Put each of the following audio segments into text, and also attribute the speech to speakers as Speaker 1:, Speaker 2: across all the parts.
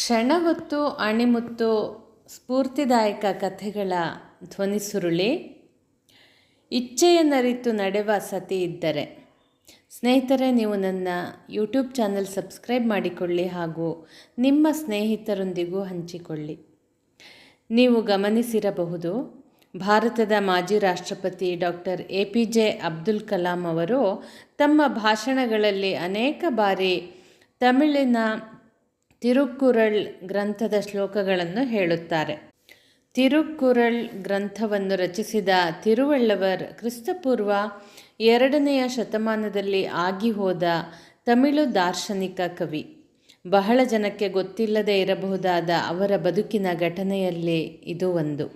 Speaker 1: ಕ್ಷಣ ಹೊತ್ತು ಅಣಿಮುತ್ತು ಸ್ಫೂರ್ತಿದಾಯಕ ಕಥೆಗಳ ಧ್ವನಿ ಸುರುಳಿ ಇಚ್ಛೆಯನ್ನರಿತು ನಡೆವ ಸತಿ ಇದ್ದರೆ. ಸ್ನೇಹಿತರೆ, ನೀವು ನನ್ನ ಯೂಟ್ಯೂಬ್ ಚಾನಲ್ ಸಬ್ಸ್ಕ್ರೈಬ್ ಮಾಡಿಕೊಳ್ಳಿ ಹಾಗೂ ನಿಮ್ಮ ಸ್ನೇಹಿತರೊಂದಿಗೂ ಹಂಚಿಕೊಳ್ಳಿ. ನೀವು ಗಮನಿಸಿರಬಹುದು, ಭಾರತದ ಮಾಜಿ ರಾಷ್ಟ್ರಪತಿ doctor A P J Abdul Kalam ಅವರು ತಮ್ಮ ಭಾಷಣಗಳಲ್ಲಿ ಅನೇಕ ಬಾರಿ ತಮಿಳಿನ ತಿರುಕ್ಕುರಳ್ ಗ್ರಂಥದ ಶ್ಲೋಕಗಳನ್ನು ಹೇಳುತ್ತಾರೆ. ತಿರುಕ್ಕುರಳ್ ಗ್ರಂಥವನ್ನು ರಚಿಸಿದ ತಿರುವಳ್ಳವರ್ ಕ್ರಿಸ್ತಪೂರ್ವ ಎರಡನೆಯ ಶತಮಾನದಲ್ಲಿ ಆಗಿಹೋದ ತಮಿಳು ದಾರ್ಶನಿಕ ಕವಿ. ಬಹಳ ಜನಕ್ಕೆ ಗೊತ್ತಿಲ್ಲದೆ ಇರಬಹುದಾದ ಅವರ ಬದುಕಿನ ಘಟನೆಯಲ್ಲಿ ಇದು ಒಂದು.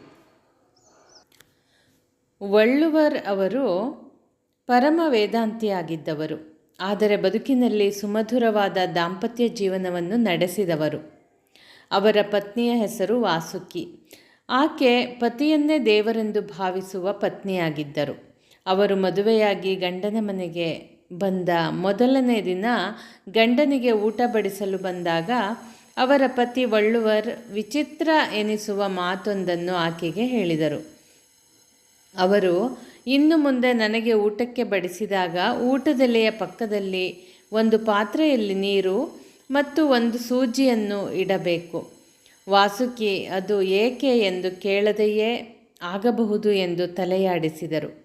Speaker 1: ವಳ್ಳುವರ್ ಅವರು ಪರಮ ವೇದಾಂತಿಯಾಗಿದ್ದವರು. ಆದರೆ ಬದುಕಿನಲ್ಲಿ ಸುಮಧುರವಾದ ದಾಂಪತ್ಯ ಜೀವನವನ್ನು ನಡೆಸಿದವರು. ಅವರ ಪತ್ನಿಯ ಹೆಸರು ವಾಸುಕಿ. ಆಕೆ ಪತಿಯನ್ನೇ ದೇವರೆಂದು ಭಾವಿಸುವ ಪತ್ನಿಯಾಗಿದ್ದರು. ಅವರು ಮದುವೆಯಾಗಿ ಗಂಡನ ಮನೆಗೆ ಬಂದ ಮೊದಲನೇ ದಿನ ಗಂಡನಿಗೆ ಊಟ ಬಡಿಸಲು ಬಂದಾಗ ಅವರ ಪತಿ ವಳ್ಳುವರ್ ವಿಚಿತ್ರ ಎನಿಸುವ ಮಾತೊಂದನ್ನು ಆಕೆಗೆ ಹೇಳಿದರು. ಅವರು ಇನ್ನು ಮುಂದೆ ನನಗೆ ಊಟಕ್ಕೆ ಬಡಿಸಿದಾಗ ಊಟದೆಲೆಯ ಪಕ್ಕದಲ್ಲಿ ಒಂದು ಪಾತ್ರೆಯಲ್ಲಿ ನೀರು ಮತ್ತು ಒಂದು ಸೂಜಿಯನ್ನು ಇಡಬೇಕು. ವಾಸುಕಿ, ಅದು ಏಕೆ ಎಂದು ಕೇಳದೆಯೇ ಆಗಬಹುದು ಎಂದು ತಲೆಯಾಡಿಸಿದರು.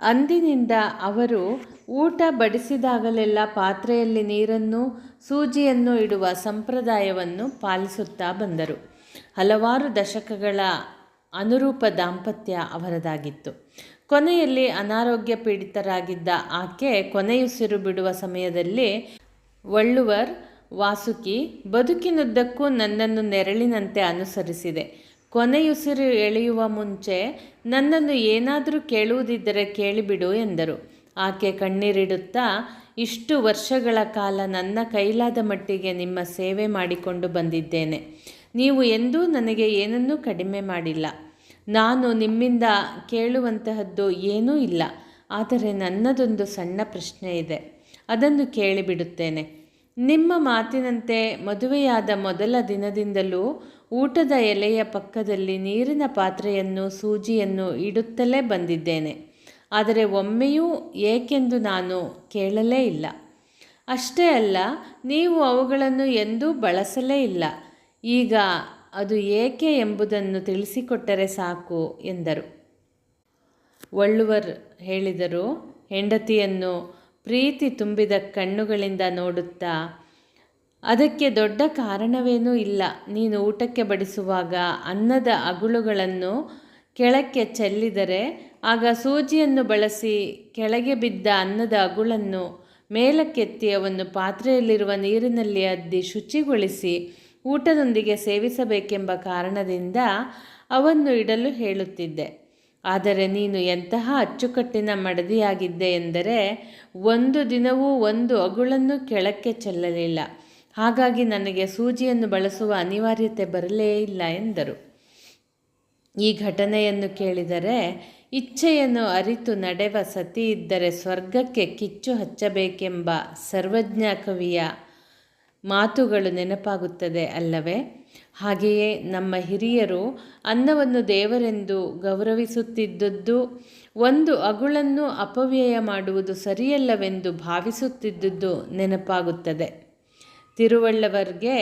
Speaker 1: ಅಂದಿನಿಂದ ಅವರು ಊಟ ಬಡಿಸಿದಾಗಲೆಲ್ಲ ಪಾತ್ರೆಯಲ್ಲಿ ನೀರನ್ನು, ಸೂಜಿಯನ್ನು ಇಡುವ ಸಂಪ್ರದಾಯವನ್ನು ಪಾಲಿಸುತ್ತಾ ಬಂದರು. ಹಲವಾರು ದಶಕಗಳ ಅನುರೂಪ ದಾಂಪತ್ಯ ಅವರದಾಗಿತ್ತು. ಕೊನೆಯಲ್ಲಿ ಅನಾರೋಗ್ಯ ಪೀಡಿತರಾಗಿದ್ದ ಆಕೆ ಕೊನೆಯುಸಿರು ಬಿಡುವ ಸಮಯದಲ್ಲಿ ವಳ್ಳುವರ್, ವಾಸುಕಿ ಬದುಕಿನುದ್ದಕ್ಕೂ ನನ್ನನ್ನು ನೆರಳಿನಂತೆ ಅನುಸರಿಸಿದೆ. ಕೊನೆಯುಸಿರು ಎಳೆಯುವ ಮುಂಚೆ ನನ್ನನ್ನು ಏನಾದರೂ ಕೇಳುವುದಿದ್ದರೆ ಕೇಳಿಬಿಡು ಎಂದರು. ಆಕೆ ಕಣ್ಣೀರಿಡುತ್ತಾ, ಇಷ್ಟು ವರ್ಷಗಳ ಕಾಲ ನನ್ನ ಕೈಲಾದ ಮಟ್ಟಿಗೆ ನಿಮ್ಮ ಸೇವೆ ಮಾಡಿಕೊಂಡು ಬಂದಿದ್ದೇನೆ. ನೀವು ಎಂದೂ ನನಗೆ ಏನನ್ನೂ ಕಡಿಮೆ ಮಾಡಿಲ್ಲ. ನಾನು ನಿಮ್ಮಿಂದ ಕೇಳುವಂತಹದ್ದು ಏನೂ ಇಲ್ಲ. ಆದರೆ ನನ್ನದೊಂದು ಸಣ್ಣ ಪ್ರಶ್ನೆ ಇದೆ. ಅದನ್ನು ಕೇಳಿಬಿಡುತ್ತೇನೆ. ನಿಮ್ಮ ಮಾತಿನಂತೆ ಮದುವೆಯಾದ ಮೊದಲ ದಿನದಿಂದಲೂ ಊಟದ ಎಲೆಯ ಪಕ್ಕದಲ್ಲಿ ನೀರಿನ ಪಾತ್ರೆಯನ್ನು, ಸೂಜಿಯನ್ನು ಇಡುತ್ತಲೇ ಬಂದಿದ್ದೇನೆ. ಆದರೆ ಒಮ್ಮೆಯೂ ಏಕೆಂದು ನಾನು ಕೇಳಲೇ ಇಲ್ಲ. ಅಷ್ಟೇ ಅಲ್ಲ, ನೀವು ಅವುಗಳನ್ನು ಎಂದೂ ಬಳಸಲೇ ಇಲ್ಲ. ಈಗ ಅದು ಏಕೆ ಎಂಬುದನ್ನು ತಿಳಿಸಿಕೊಟ್ಟರೆ ಸಾಕು ಎಂದರು. ಒಳ್ಳುವರ್ ಹೇಳಿದರು, ಹೆಂಡತಿಯನ್ನು ಪ್ರೀತಿ ತುಂಬಿದ ಕಣ್ಣುಗಳಿಂದ ನೋಡುತ್ತಾ, ಅದಕ್ಕೆ ದೊಡ್ಡ ಕಾರಣವೇನೂ ಇಲ್ಲ, ನೀನು ಊಟಕ್ಕೆ ಬಡಿಸುವಾಗ ಅನ್ನದ ಅಗುಳುಗಳನ್ನು ಕೆಳಕ್ಕೆ ಚೆಲ್ಲಿದರೆ, ಆಗ ಸೂಜಿಯನ್ನು ಬಳಸಿ ಕೆಳಗೆ ಬಿದ್ದ ಅನ್ನದ ಅಗುಳನ್ನು ಮೇಲಕ್ಕೆತ್ತಿ ಅವನ್ನು ಪಾತ್ರೆಯಲ್ಲಿರುವ ನೀರಿನಲ್ಲಿ ಅದ್ದಿ ಶುಚಿಗೊಳಿಸಿ ಊಟದೊಂದಿಗೆ ಸೇವಿಸಬೇಕೆಂಬ ಕಾರಣದಿಂದ ಅವನ್ನು ಇಡಲು ಹೇಳುತ್ತಿದ್ದೆ. ಆದರೆ ನೀನು ಎಂತಹ ಅಚ್ಚುಕಟ್ಟಿನ ಮಡದಿಯಾಗಿದ್ದೆ ಎಂದರೆ ಒಂದು ದಿನವೂ ಒಂದು ಅಗುಳನ್ನು ಕೆಳಕ್ಕೆ ಚೆಲ್ಲಲಿಲ್ಲ. ಹಾಗಾಗಿ ನನಗೆ ಸೂಜಿಯನ್ನು ಬಳಸುವ ಅನಿವಾರ್ಯತೆ ಬರಲೇ ಇಲ್ಲ ಎಂದರು. ಈ ಘಟನೆಯನ್ನು ಕೇಳಿದರೆ ಇಚ್ಛೆಯನ್ನು ಅರಿತು ನಡೆವ ಸತಿ ಇದ್ದರೆ ಸ್ವರ್ಗಕ್ಕೆ ಕಿಚ್ಚು ಹಚ್ಚಬೇಕೆಂಬ ಸರ್ವಜ್ಞ ಕವಿಯ ಮಾತುಗಳು ನೆನಪಾಗುತ್ತದೆ ಅಲ್ಲವೇ? ಹಾಗೆಯೇ ನಮ್ಮ ಹಿರಿಯರು ಅನ್ನವನ್ನು ದೇವರೆಂದು ಗೌರವಿಸುತ್ತಿದ್ದದ್ದು, ಒಂದು ಅಗುಳನ್ನು ಅಪವ್ಯಯ ಮಾಡುವುದು ಸರಿಯಲ್ಲವೆಂದು ಭಾವಿಸುತ್ತಿದ್ದುದು ನೆನಪಾಗುತ್ತದೆ. ತಿರುವಳ್ಳವರ್ಗೆ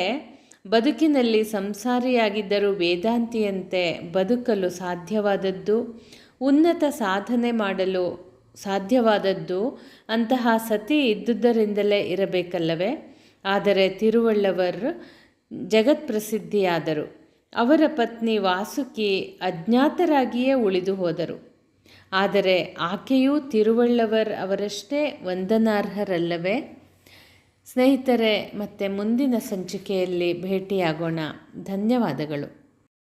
Speaker 1: ಬದುಕಿನಲ್ಲಿ ಸಂಸಾರಿಯಾಗಿದ್ದರೂ ವೇದಾಂತಿಯಂತೆ ಬದುಕಲು ಸಾಧ್ಯವಾದದ್ದು, ಉನ್ನತ ಸಾಧನೆ ಮಾಡಲು ಸಾಧ್ಯವಾದದ್ದು ಅಂತಹ ಸತಿ ಇದ್ದುದರಿಂದಲೇ ಇರಬೇಕಲ್ಲವೇ? ಆದರೆ ತಿರುವಳ್ಳವರ್ ಜಗತ್ಪ್ರಸಿದ್ಧಿಯಾದರು. ಅವರ ಪತ್ನಿ ವಾಸುಕಿ ಅಜ್ಞಾತರಾಗಿಯೇ ಉಳಿದು ಹೋದರು. ಆದರೆ ಆಕೆಯೂ ತಿರುವಳ್ಳವರ್ ಅವರಷ್ಟೇ ವಂದನಾರ್ಹರಲ್ಲವೇ? ಸ್ನೇಹಿತರೆ, ಮತ್ತೆ ಮುಂದಿನ ಸಂಚಿಕೆಯಲ್ಲಿ ಭೇಟಿಯಾಗೋಣ. ಧನ್ಯವಾದಗಳು.